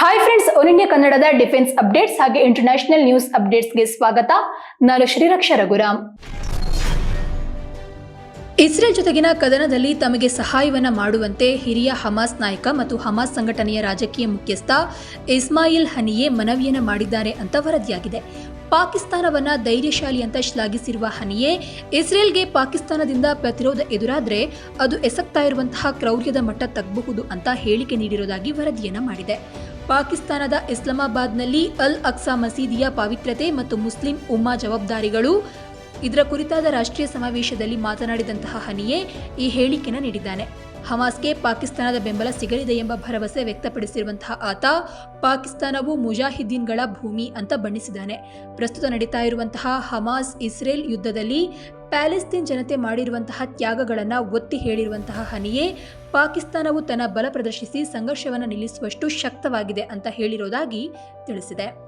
Hi friends One India ಕನ್ನಡದ defence updates ಹಾಗೆ international news ಅಪ್ಡೇಟ್ಸ್ಗೆ ಸ್ವಾಗತ. ನಾನು ಶ್ರೀರಕ್ಷ ರಘುರಾಮ್. ಇಸ್ರೇಲ್ ಜೊತೆಗಿನ ಕದನದಲ್ಲಿ ತಮಗೆ ಸಹಾಯವನ್ನು ಮಾಡುವಂತೆ ಹಿರಿಯ ಹಮಾಸ್ ನಾಯಕ ಮತ್ತು ಹಮಾಸ್ ಸಂಘಟನೆಯ ರಾಜಕೀಯ ಮುಖ್ಯಸ್ಥ ಇಸ್ಮಾಯಿಲ್ ಹನಿಯೆ ಮನವಿಯನ್ನು ಮಾಡಿದ್ದಾರೆ ಅಂತ ವರದಿಯಾಗಿದೆ. ಪಾಕಿಸ್ತಾನವನ್ನ ಧೈರ್ಯಶಾಲಿ ಅಂತ ಶ್ಲಾಘಿಸಿರುವ ಹನಿಯೇ, ಇಸ್ರೇಲ್ಗೆ ಪಾಕಿಸ್ತಾನದಿಂದ ಪ್ರತಿರೋಧ ಎದುರಾದರೆ ಅದು ಎಸಕ್ತಾ ಇರುವಂತಹ ಕ್ರೌರ್ಯದ ಮಟ್ಟ ತಗ್ಗಬಹುದು ಅಂತ ಹೇಳಿಕೆ ನೀಡಿರುವುದಾಗಿ ವರದಿಯನ್ನು ಮಾಡಿದೆ. ಪಾಕಿಸ್ತಾನದ ಇಸ್ಲಾಮಾಬಾದ್ನಲ್ಲಿ ಅಲ್ ಅಕ್ಸಾ ಮಸೀದಿಯ ಪಾವಿತ್ರ್ಯತೆ ಮತ್ತು ಮುಸ್ಲಿಂ ಉಮ್ಮಾ ಜವಾಬ್ದಾರಿಗಳು. ಇದರ ಕುರಿತಾದ ರಾಷ್ಟ್ರೀಯ ಸಮಾವೇಶದಲ್ಲಿ ಮಾತನಾಡಿದಂತಹ ಹನಿಯೇ ಈ ಹೇಳಿಕೆನ ನೀಡಿದ್ದಾನೆ. ಹಮಾಸ್ಗೆ ಪಾಕಿಸ್ತಾನದ ಬೆಂಬಲ ಸಿಗಲಿದೆ ಎಂಬ ಭರವಸೆ ವ್ಯಕ್ತಪಡಿಸಿರುವಂತಹ ಆತ, ಪಾಕಿಸ್ತಾನವು ಮುಜಾಹಿದ್ದೀನ್ಗಳ ಭೂಮಿ ಅಂತ ಬಣ್ಣಿಸಿದ್ದಾನೆ. ಪ್ರಸ್ತುತ ನಡೀತಾ ಇರುವಂತಹ ಹಮಾಸ್ ಇಸ್ರೇಲ್ ಯುದ್ಧದಲ್ಲಿ ಪ್ಯಾಲೆಸ್ತೀನ್ ಜನತೆ ಮಾಡಿರುವಂತಹ ತ್ಯಾಗಗಳನ್ನು ಒತ್ತಿ ಹೇಳಿರುವಂತಹ ಹನಿಯೇ, ಪಾಕಿಸ್ತಾನವು ತನ್ನ ಬಲ ಪ್ರದರ್ಶಿಸಿ ಸಂಘರ್ಷವನ್ನು ನಿಲ್ಲಿಸುವಷ್ಟು ಶಕ್ತವಾಗಿದೆ ಅಂತ ಹೇಳಿರೋದಾಗಿ ತಿಳಿಸಿದೆ.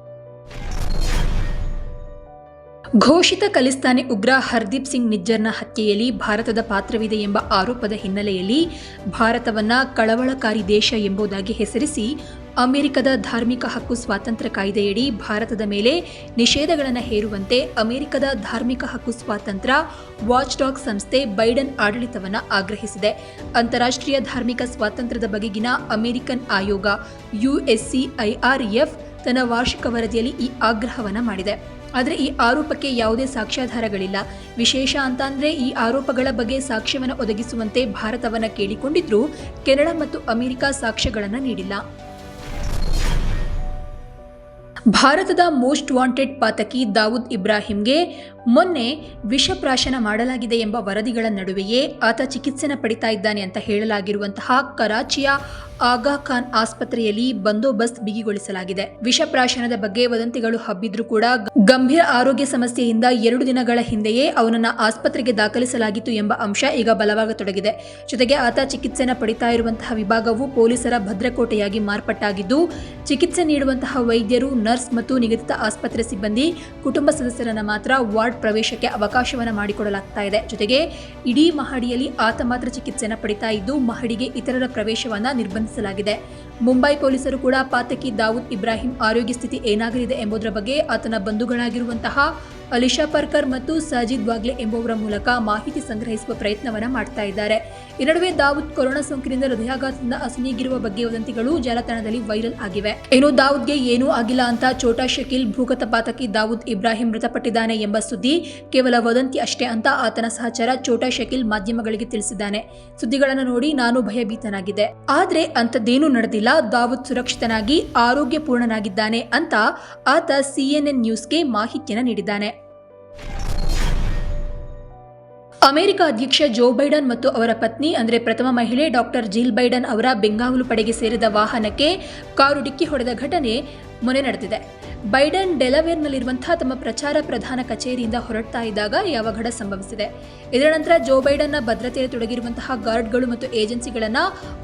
ಘೋಷಿತ ಖಲಿಸ್ತಾನಿ ಉಗ್ರ ಹರ್ದೀಪ್ ಸಿಂಗ್ ನಿಜ್ಜರ್ನ ಹತ್ಯೆಯಲ್ಲಿ ಭಾರತದ ಪಾತ್ರವಿದೆ ಎಂಬ ಆರೋಪದ ಹಿನ್ನೆಲೆಯಲ್ಲಿ ಭಾರತವನ್ನ ಕಳವಳಕಾರಿ ದೇಶ ಎಂಬುದಾಗಿ ಹೆಸರಿಸಿ ಅಮೆರಿಕದ ಧಾರ್ಮಿಕ ಹಕ್ಕು ಸ್ವಾತಂತ್ರ್ಯ ಕಾಯ್ದೆಯಡಿ ಭಾರತದ ಮೇಲೆ ನಿಷೇಧಗಳನ್ನು ಹೇರುವಂತೆ ಅಮೆರಿಕದ ಧಾರ್ಮಿಕ ಹಕ್ಕು ಸ್ವಾತಂತ್ರ್ಯ ವಾಚ್ಡಾಗ್ ಸಂಸ್ಥೆ ಬೈಡನ್ ಆಡಳಿತವನ್ನು ಆಗ್ರಹಿಸಿದೆ. ಅಂತಾರಾಷ್ಟ್ರೀಯ ಧಾರ್ಮಿಕ ಸ್ವಾತಂತ್ರ್ಯದ ಬಗೆಗಿನ ಅಮೆರಿಕನ್ ಆಯೋಗ ಯುಎಸ್ಸಿಐಆರ್ಎಫ್ ತನ್ನ ವಾರ್ಷಿಕ ವರದಿಯಲ್ಲಿ ಈ ಆಗ್ರಹವನ್ನು ಮಾಡಿದೆ. ಆದರೆ ಈ ಆರೋಪಕ್ಕೆ ಯಾವುದೇ ಸಾಕ್ಷ್ಯಾಧಾರಗಳಿಲ್ಲ. ವಿಶೇಷ ಅಂತ ಅಂದರೆ ಈ ಆರೋಪಗಳ ಬಗ್ಗೆ ಸಾಕ್ಷ್ಯವನ್ನು ಒದಗಿಸುವಂತೆ ಭಾರತವನ್ನು ಕೇಳಿಕೊಂಡಿದ್ರೂ ಕೆನಡಾ ಮತ್ತು ಅಮೆರಿಕ ಸಾಕ್ಷ್ಯಗಳನ್ನು ನೀಡಿಲ್ಲ. ಭಾರತದ ಮೋಸ್ಟ್ ವಾಂಟೆಡ್ ಪಾತಕಿ ದಾವೂದ್ ಇಬ್ರಾಹಿಂಗೆ ಮೊನ್ನೆ ವಿಷಪ್ರಾಶನ ಮಾಡಲಾಗಿದೆ ಎಂಬ ವರದಿಗಳ ನಡುವೆಯೇ ಆತ ಚಿಕಿತ್ಸೆನ ಪಡಿತಾ ಇದ್ದಾನೆ ಅಂತ ಹೇಳಲಾಗಿರುವಂತಹ ಕರಾಚಿಯ ಆಗಾ ಖಾನ್ ಆಸ್ಪತ್ರೆಯಲ್ಲಿ ಬಂದೋಬಸ್ತ್ ಬಿಗಿಗೊಳಿಸಲಾಗಿದೆ. ವಿಷಪ್ರಾಶನದ ಬಗ್ಗೆ ವದಂತಿಗಳು ಹಬ್ಬಿದ್ರೂ ಕೂಡ ಗಂಭೀರ ಆರೋಗ್ಯ ಸಮಸ್ಯೆಯಿಂದ ಎರಡು ದಿನಗಳ ಹಿಂದೆಯೇ ಅವನನ್ನ ಆಸ್ಪತ್ರೆಗೆ ದಾಖಲಿಸಲಾಗಿತ್ತು ಎಂಬ ಅಂಶ ಈಗ ಬಲವಾಗತೊಡಗಿದೆ. ಜೊತೆಗೆ ಆತ ಚಿಕಿತ್ಸೆನ ಪಡಿತಾ ಇರುವಂತಹ ವಿಭಾಗವು ಪೊಲೀಸರ ಭದ್ರಕೋಟೆಯಾಗಿ ಮಾರ್ಪಟ್ಟಾಗಿದ್ದು, ಚಿಕಿತ್ಸೆ ನೀಡುವಂತಹ ವೈದ್ಯರು, ನರ್ಸ್ ಮತ್ತು ನಿಗದಿತ ಆಸ್ಪತ್ರೆ ಸಿಬ್ಬಂದಿ, ಕುಟುಂಬ ಸದಸ್ಯರನ್ನ ಮಾತ್ರ ವಾರ್ಡ್ ಪ್ರವೇಶಕ್ಕೆ ಅವಕಾಶವನ್ನು ಮಾಡಿಕೊಡಲಾಗ್ತಾ ಇದೆ. ಜೊತೆಗೆ ಇಡೀ ಮಹಡಿಯಲ್ಲಿ ಆತ ಮಾತ್ರ ಚಿಕಿತ್ಸೆನ ಪಡಿತಾ ಇದ್ದು, ಮಹಡಿಗೆ ಇತರರ ಪ್ರವೇಶವನ್ನ ನಿರ್ಬಂಧಿಸಲಾಗಿದೆ ಮುಂಬೈ ಪೊಲೀಸರು ಕೂಡ ಪಾತಕಿ ದಾವೂದ್ ಇಬ್ರಾಹಿಂ ಆರೋಗ್ಯ ಸ್ಥಿತಿ ಏನಾಗಲಿದೆ ಎಂಬುದರ ಬಗ್ಗೆ ಆತನ ಬಂಧುಗಳಾಗಿರುವಂತಹ ಅಲಿಶಾ ಪರ್ಕರ್ ಮತ್ತು ಸಾಜಿದ್ ವಾಗ್ಲೆ ಎಂಬುವರ ಮೂಲಕ ಮಾಹಿತಿ ಸಂಗ್ರಹಿಸುವ ಪ್ರಯತ್ನವನ್ನು ಮಾಡ್ತಾ ಇದ್ದಾರೆ. ಈ ನಡುವೆ ದಾವೂದ್ ಕೊರೋನಾ ಸೋಂಕಿನಿಂದ ಹೃದಯಾಘಾತದಿಂದ ಅಸುನೀಗಿರುವ ಬಗ್ಗೆ ವದಂತಿಗಳು ಜಾಲತಾಣದಲ್ಲಿ ವೈರಲ್ ಆಗಿವೆ. ಇನ್ನು ದಾವೂದ್ಗೆ ಏನೂ ಆಗಿಲ್ಲ ಅಂತ ಚೋಟಾ ಶಕೀಲ್ ಭೂಗತ ಪಾತಕಿ ದಾವೂದ್ ಇಬ್ರಾಹಿಂ ಮೃತಪಟ್ಟಿದ್ದಾನೆ ಎಂಬ ಸುದ್ದಿ ಕೇವಲ ವದಂತಿ ಅಷ್ಟೇ ಅಂತ ಆತನ ಸಹಚರ ಚೋಟಾ ಶಕೀಲ್ ಮಾಧ್ಯಮಗಳಿಗೆ ತಿಳಿಸಿದ್ದಾನೆ. ಸುದ್ದಿಗಳನ್ನು ನೋಡಿ ನಾನು ಭಯಭೀತನಾಗಿದೆ. ಆದ್ರೆ ಅಂಥದ್ದೇನೂ ನಡೆದಿಲ್ಲ. ದಾವೂದ್ ಸುರಕ್ಷಿತನಾಗಿ, ಆರೋಗ್ಯಪೂರ್ಣನಾಗಿದ್ದಾನೆ ಅಂತ ಆತ ಸಿಎನ್ಎನ್ ನ್ಯೂಸ್ಗೆ ಮಾಹಿತಿಯನ್ನು ನೀಡಿದ್ದಾನೆ. ಅಮೆರಿಕ ಅಧ್ಯಕ್ಷ ಜೋ ಬೈಡನ್ ಮತ್ತು ಅವರ ಪತ್ನಿ, ಅಂದರೆ ಪ್ರಥಮ ಮಹಿಳೆ ಡಾಕ್ಟರ್ ಜಿಲ್ ಬೈಡನ್ ಅವರ ಬೆಂಗಾವಲು ಪಡೆಗೆ ಸೇರಿದ ವಾಹನಕ್ಕೆ ಕಾರು ಡಿಕ್ಕಿ ಹೊಡೆದ ಘಟನೆ ಮೊನ್ನೆ ನಡೆದಿದೆ. ಬೈಡನ್ ಡೆಲವೇರ್ನಲ್ಲಿರುವಂತಹ ತಮ್ಮ ಪ್ರಚಾರ ಪ್ರಧಾನ ಕಚೇರಿಯಿಂದ ಹೊರಡ್ತಾ ಇದ್ದಾಗ ಈ ಅವಘಡ ಸಂಭವಿಸಿದೆ. ಇದರ ನಂತರ ಜೋ ಬೈಡನ್ನ ಭದ್ರತೆಯಲ್ಲಿ ತೊಡಗಿರುವಂತಹ ಗಾರ್ಡ್ಗಳು ಮತ್ತು ಏಜೆನ್ಸಿಗಳನ್ನ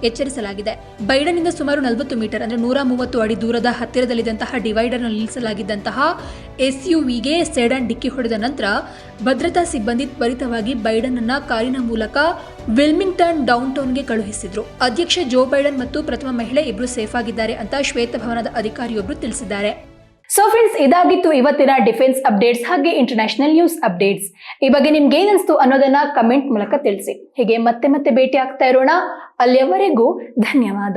ಎಚ್ಚರಿಸಲಾಗಿದೆ. ಬೈಡನ್ನಿಂದ ಸುಮಾರು ನಲವತ್ತು ಮೀಟರ್, ಅಂದರೆ ನೂರ ಮೂವತ್ತು ಅಡಿ ದೂರದ ಹತ್ತಿರದಲ್ಲಿದ್ದಂತಹ ಡಿವೈಡರ್ನಲ್ಲಿ ನಿಲ್ಲಿಸಲಾಗಿದ್ದಂತಹ ಎಸ್ಯುವಿಗೆ ಸೆಡನ್ ಡಿಕ್ಕಿ ಹೊಡೆದ ನಂತರ ಭದ್ರತಾ ಸಿಬ್ಬಂದಿ ತ್ವರಿತವಾಗಿ ಬೈಡನ್ ಅನ್ನ ಕಾರಿನ ಮೂಲಕ ವಿಲ್ಮಿಂಗ್ಟನ್ ಡೌನ್ ಟೌನ್ಗೆ ಕಳುಹಿಸಿದ್ರು. ಅಧ್ಯಕ್ಷ ಜೋ ಬೈಡನ್ ಮತ್ತು ಪ್ರಥಮ ಮಹಿಳೆ ಇಬ್ರು ಸೇಫ್ ಆಗಿದ್ದಾರೆ ಅಂತ ಶ್ವೇತಭವನದ ಅಧಿಕಾರಿಯೊಬ್ಬರು ತಿಳಿಸಿದ್ದಾರೆ. ಸೊ ಫ್ರೆಂಡ್ಸ್ ಇದಾಗಿತ್ತು ಇವತ್ತಿನ ಡಿಫೆನ್ಸ್ ಅಪ್ಡೇಟ್ಸ್, ಹಾಗೆ ಇಂಟರ್ನ್ಯಾಷನಲ್ ನ್ಯೂಸ್ ಅಪ್ಡೇಟ್ಸ್. ಈ ಬಗ್ಗೆ ನಿಮ್ಗೆ ಏನಿಸ್ತು ಅನ್ನೋದನ್ನ ಕಮೆಂಟ್ ಮೂಲಕ ತಿಳಿಸಿ. ಹೀಗೆ ಮತ್ತೆ ಮತ್ತೆ ಭೇಟಿ ಆಗ್ತಾ ಇರೋಣ. ಅಲ್ಲಿಯವರೆಗೂ ಧನ್ಯವಾದ.